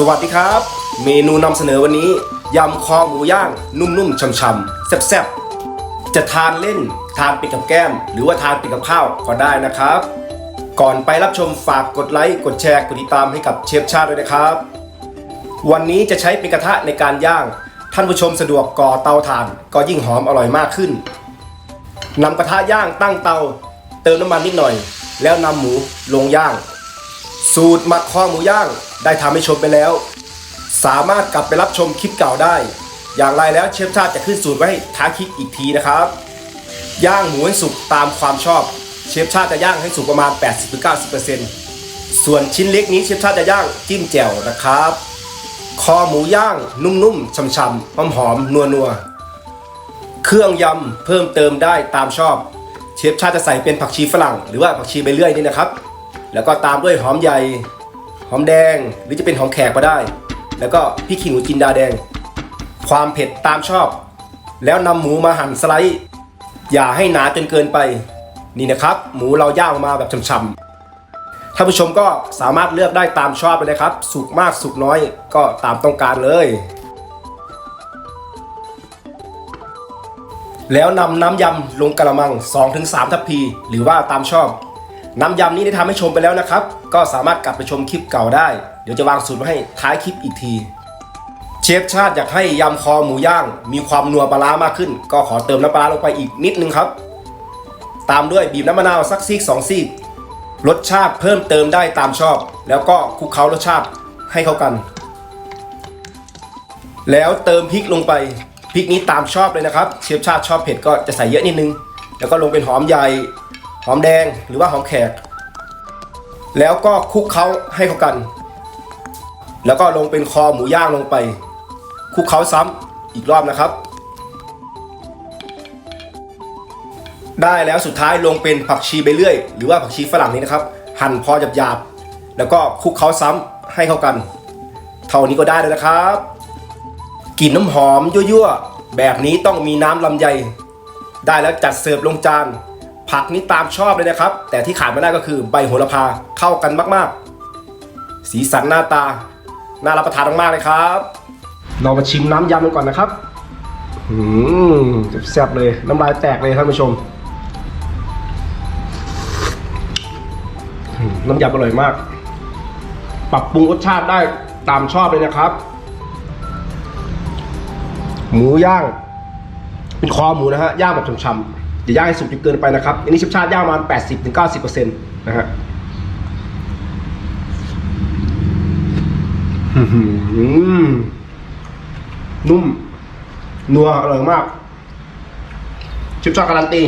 สวัสดีครับ เมนูนำเสนอวันนี้ยำคอหมูย่างนุ่มๆช่ำๆแซ่บๆจะทานเล่นทานเป็นกับแก้ม หรือว่าทานเป็นกับข้าวก็ได้นะครับ ก่อนไปรับชมฝากกดไลค์กดแชร์กดติดตามให้กับเชฟชาติด้วยนะครับ วันนี้จะใช้เป็นกระทะในการย่าง ท่านผู้ชมสะดวกก่อเตาถ่าน ก็ยิ่งหอมอร่อยมากขึ้นนำกระทะย่างตั้งเตา เติมน้ำมันนิดหน่อย แล้วนำหมูลงย่าง สูตรหมักคอหมูย่าง ได้ทำให้ชมไปแล้ว สามารถกลับไปรับชมคลิปเก่าได้ อย่างไรแล้วเชฟชาติจะขึ้นสูตรไว้ท้าคลิปอีกทีนะครับ ย่างหมูให้สุกตามความชอบ เชฟชาติจะย่างให้สุกประมาณ 80-90%ส่วนชิ้นเล็กนี้เชฟชาติจะย่างจิ้มแจ่วนะครับ คอหมูย่างนุ่มๆช่ำๆหอมๆนัวๆเครื่องยำเพิ่มเติมได้ตามชอบ เชฟชาติจะใส่เป็นผักชีฝรั่ง หรือว่าผักชีใบเลื่อยนี่นะครับ แล้วก็ตามด้วยหอมใหญ่ หอมแดงหรือจะเป็นหอมแขกก็ได้ แล้วก็พริกขี้หนูจินดาแดง ความเผ็ดตามชอบ แล้วนำหมูมาหั่นสไลด์ อย่าให้หนาจนเกินไป นี่นะครับ หมูเราย่างมาแบบฉ่ำๆท่านผู้ชมก็สามารถเลือกได้ตามชอบเลยนะครับ สุกมากสุกน้อยก็ตามต้องการเลย แล้วนำน้ำยำลงกระมัง 2-3 ทัพพี หรือว่าตามชอบ น้ำยำนี้ได้ทำให้ชมไปแล้วนะครับ ก็สามารถกลับไปชมคลิปเก่าได้ เดี๋ยวจะวางสูตรไว้ให้ท้ายคลิปอีกที เชฟชาติอยากให้ยำคอหมูย่าง มีความนัวปลาร้ามากขึ้น ก็ขอเติมน้ำปลาร้าลงไปอีกนิดนึงครับ ตามด้วยบีบน้ำมะนาวสักซีกสองซีกรสชาติเพิ่มเติมได้ตามชอบ แล้วก็คลุกเคล้ารสชาติให้เข้ากัน แล้วเติมพริกลงไปพริกนี้ตามชอบเลยนะครับ เชฟชาติชอบเผ็ดก็จะใส่เยอะนิดนึง แล้วก็ลงเป็นหอมใหญ่ หอมแดงหรือว่าหอมแขก แล้วก็คลุกเคล้าให้เข้ากัน แล้วก็ลงเป็นคอหมูย่างลงไปคลุกเคล้าซ้ำอีกรอบนะครับ ได้แล้วสุดท้ายลงเป็นผักชีไปเรื่อย หรือว่าผักชีฝรั่งนี้นะครับ หั่นพอหยาบๆแล้วก็คลุกเคล้าซ้ำให้เข้ากัน เท่านี้ก็ได้แล้วนะครับกลิ่นน้ำหอมยั่วๆแบบนี้ต้องมีน้ำลำไย ได้แล้วจัดเสิร์ฟลงจาน ผักนี้ตามชอบเลยนะครับ แต่ที่ขาดไม่ได้ก็คือใบโหระพาเข้ากันมากๆ สีสันหน้าตา น่ารับประทานมากๆเลยครับ เรามาชิมน้ำยำกันก่อนนะครับอืมแซ่บเลยน้ำลายแตกเลยท่านผู้ชมอืมน้ำยำอร่อยมาก ปรับปรุงรสชาติได้ตามชอบเลยนะครับ หมูย่าง เป็นคอหมูนะฮะย่างแบบฉ่ำๆ อย่าย่างให้สุกจนเกินไปนะครับ อันนี้ชิบชาติย่างมา80-90%นะฮะอื้อหือนุ่ม นัวอร่อยมาก ชิบชาติการันตี